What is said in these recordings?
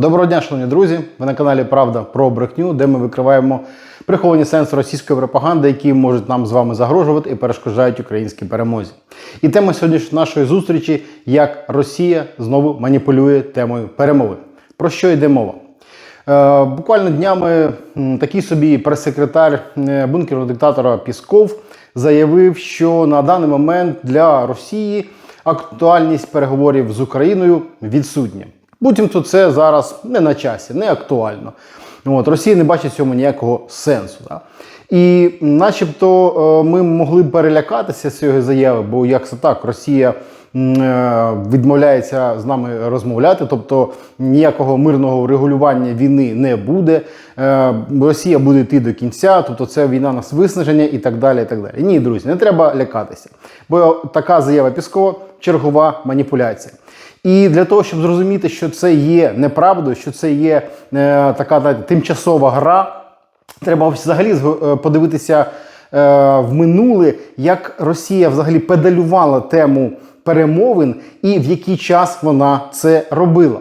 Доброго дня, шановні друзі! Ви на каналі Правда про брехню, де ми викриваємо приховані сенси російської пропаганди, які можуть нам з вами загрожувати і перешкоджають українській перемозі. І тема сьогоднішньої нашої зустрічі як Росія знову маніпулює темою перемови. Про що йде мова? Е, буквально днями такий собі прес-секретар е, бункерного диктатора Пісков заявив, що на даний момент для Росії актуальність переговорів з Україною відсутня. Буцімто це зараз не на часі, не актуально. От, Росія не бачить цьому ніякого сенсу. Да? І начебто е, ми могли б перелякатися з цієї заяви, бо як це так, Росія е, відмовляється з нами розмовляти, тобто ніякого мирного регулювання війни не буде. Е, Росія буде йти до кінця, тобто це війна на виснаження і так далі. і так далі. Ні, друзі, не треба лякатися. Бо така заява Піскова чергова маніпуляція. І для того, щоб зрозуміти, що це є неправдою, що це є е, така знаєте, тимчасова гра, треба взагалі е, подивитися е, в минуле, як Росія взагалі педалювала тему перемовин і в який час вона це робила.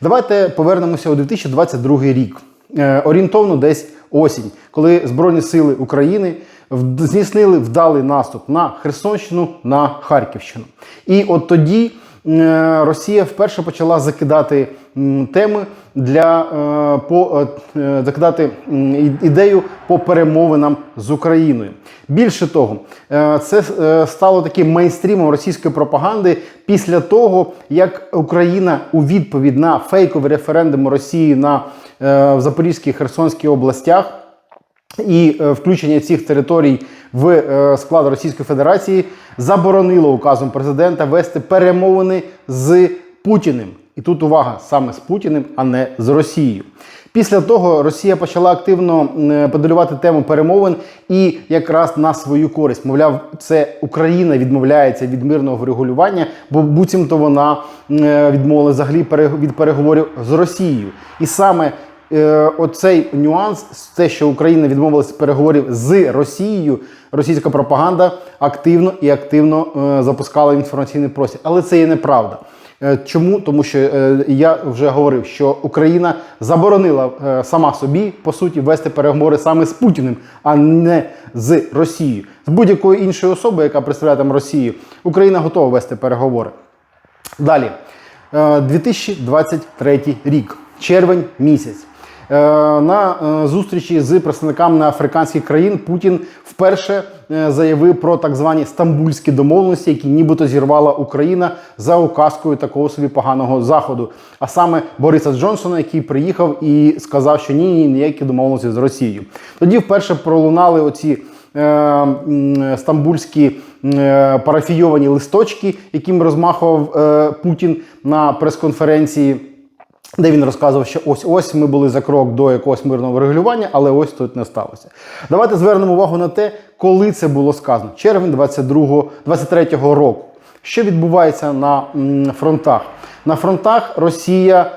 Давайте повернемося у 2022 рік. Е, орієнтовно десь осінь, коли Збройні сили України здійснили вдалий наступ на Херсонщину, на Харківщину. І от тоді Росія вперше почала закидати теми для е, по е, е, закидати ідею по перемовинам з Україною. Більше того, е, це е, стало таким мейнстрімом російської пропаганди після того, як Україна у відповідь на фейковий референдум Росії на е, в Запорізькій Херсонській областях і е, включення цих територій в е, склад Російської Федерації заборонило указом президента вести перемовини з Путіним. І тут увага саме з Путіним, а не з Росією. Після того Росія почала активно е, педалювати тему перемовин і якраз на свою користь. Мовляв, це Україна відмовляється від мирного врегулювання, бо буцімто вона відмовила взагалі від переговорів з Росією. І саме оцей нюанс, те, що Україна відмовилася від переговорів з Росією, російська пропаганда активно і активно е, запускала інформаційний простір. Але це є неправда. Е, Чому? Тому що е, я вже говорив, що Україна заборонила е, сама собі по суті вести переговори саме з Путіним, а не з Росією. З будь-якою іншою особою, яка представляє там Росію, Україна готова вести переговори. Далі, Е, 2023 рік, червень місяць. Е, На е, зустрічі з представниками африканських країн Путін вперше е, заявив про так звані стамбульські домовленості, які нібито зірвала Україна за указкою такого собі поганого заходу. А саме Бориса Джонсона, який приїхав і сказав, що ні, ні, ніякі домовленості з Росією. Тоді вперше пролунали оці стамбульські парафійовані листочки, яким розмахував Путін на прес-конференції. Де він розказував, що ось ось ми були за крок до якогось мирного регулювання, але ось тут не сталося. Давайте звернемо увагу на те, коли це було сказано. Червень 22, 23-го року. Що відбувається на фронтах? На фронтах Росія,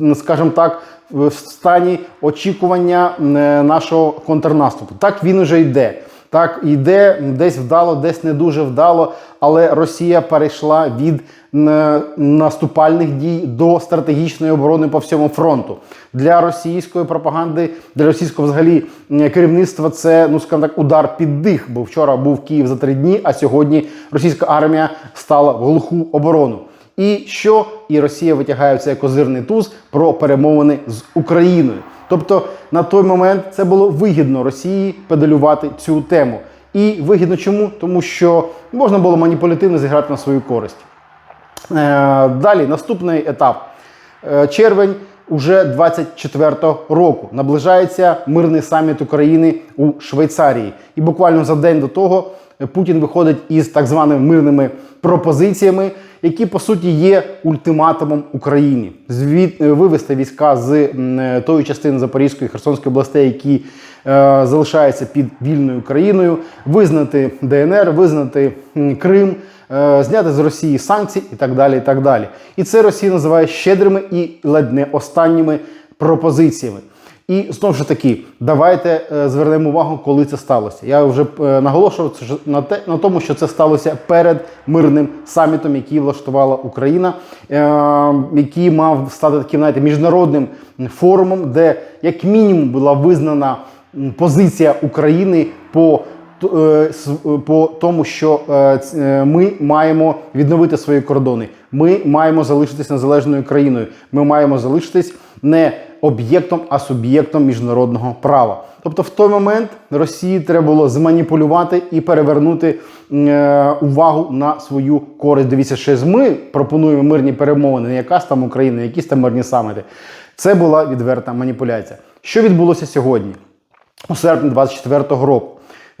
е, скажімо так, в стані очікування е, нашого контрнаступу. Так він уже йде. Так, йде десь вдало, десь не дуже вдало, але Росія перейшла від н- наступальних дій до стратегічної оборони по всьому фронту. Для російської пропаганди, для російського взагалі керівництва це, ну скажімо так, удар під дих. Бо вчора був Київ за три дні, а сьогодні російська армія стала в глуху оборону. І що і Росія витягає цей козирний туз про перемовини з Україною. Тобто на той момент це було вигідно Росії педалювати цю тему. І вигідно чому? Тому що можна було маніпулятивно зіграти на свою користь. Е, Далі наступний етап. Е, Червень уже 24-го року наближається мирний саміт України у Швейцарії. І буквально за день до того Путін виходить із так званими мирними пропозиціями, які по суті є ультиматумом Україні. Звід е, вивести війська з е, тої частини Запорізької і Херсонської областей, які е, залишаються під вільною країною, визнати ДНР, визнати Крим, е, зняти з Росії санкції і так далі. І так далі. І це Росія називає щедрими і ледь не останніми пропозиціями. І знову ж таки, давайте е, звернемо увагу, коли це сталося. Я вже е, наголошував на те на тому, що це сталося перед мирним самітом, який влаштувала Україна, е, який мав стати таким знаєте, міжнародним форумом, де як мінімум була визнана позиція України по по тому, що ми маємо відновити свої кордони. Ми маємо залишитись незалежною країною. Ми маємо залишитись не об'єктом, а суб'єктом міжнародного права. Тобто, в той момент Росії треба було зманіпулювати і перевернути е, увагу на свою користь. Дивіться, що ми пропонуємо мирні перемовини, не якась там Україна, якісь там мирні саміти. Це була відверта маніпуляція. Що відбулося сьогодні? у серпні 24-го року.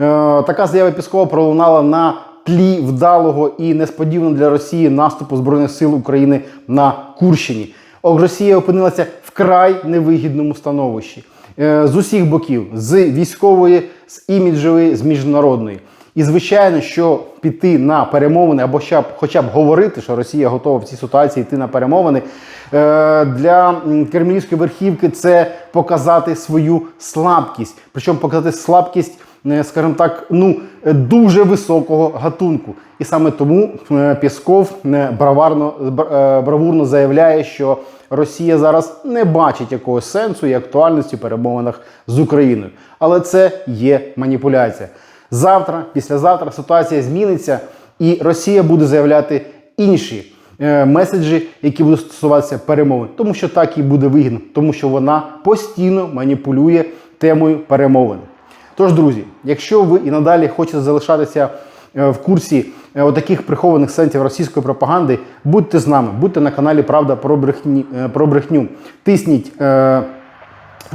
Е, така заява Піскова пролунала на тлі вдалого і несподіваного для Росії наступу Збройних сил України на Курщині. Росія опинилася вкрай невигідному становищі е, з усіх боків: з військової, з іміджової, з міжнародної. І звичайно, що піти на перемовини або хоча б, говорити, що Росія готова в цій ситуації йти на перемовини е, для кремлівської верхівки це показати свою слабкість. Причому показати слабкість, скажімо так, ну е, дуже високого гатунку. І саме тому е, Пєсков е, браварно бр- е, бравурно заявляє, що Росія зараз не бачить якогось сенсу і актуальності в перемовинах з Україною. Але це є маніпуляція. Завтра, післязавтра ситуація зміниться, і Росія буде заявляти інші е, меседжі, які будуть стосуватися перемовин, тому що так і буде вигідно, тому що вона постійно маніпулює темою перемовин. Тож, друзі, якщо ви і надалі хочете залишатися е, в курсі е, отаких прихованих сенсів російської пропаганди, будьте з нами, будьте на каналі Правда про брехні е, про брехню. Тисніть е,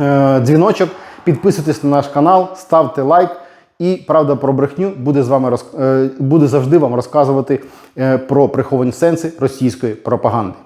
е, дзвіночок, підписуйтесь на наш канал, ставте лайк. І правда про брехню буде з вами буде завжди вам розказувати про приховані сенси російської пропаганди.